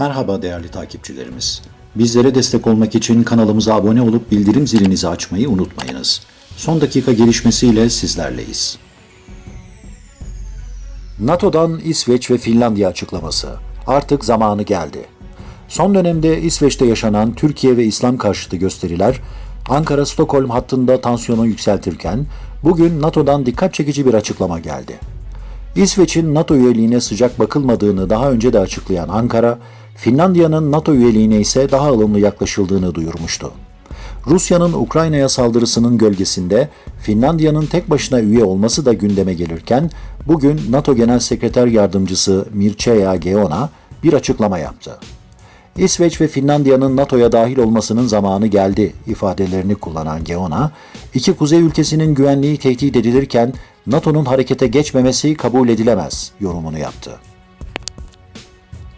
Merhaba değerli takipçilerimiz. Bizlere destek olmak için kanalımıza abone olup bildirim zilinizi açmayı unutmayınız. Son dakika gelişmesiyle sizlerleyiz. NATO'dan İsveç ve Finlandiya açıklaması. Artık zamanı geldi. Son dönemde İsveç'te yaşanan Türkiye ve İslam karşıtı gösteriler Ankara-Stockholm hattında tansiyonu yükseltirken bugün NATO'dan dikkat çekici bir açıklama geldi. İsveç'in NATO üyeliğine sıcak bakılmadığını daha önce de açıklayan Ankara, Finlandiya'nın NATO üyeliğine ise daha ılımlı yaklaşıldığını duyurmuştu. Rusya'nın Ukrayna'ya saldırısının gölgesinde Finlandiya'nın tek başına üye olması da gündeme gelirken bugün NATO Genel Sekreter Yardımcısı Mircea Geona bir açıklama yaptı. İsveç ve Finlandiya'nın NATO'ya dahil olmasının zamanı geldi ifadelerini kullanan Geona, iki kuzey ülkesinin güvenliği tehdit edilirken NATO'nun harekete geçmemesi kabul edilemez yorumunu yaptı.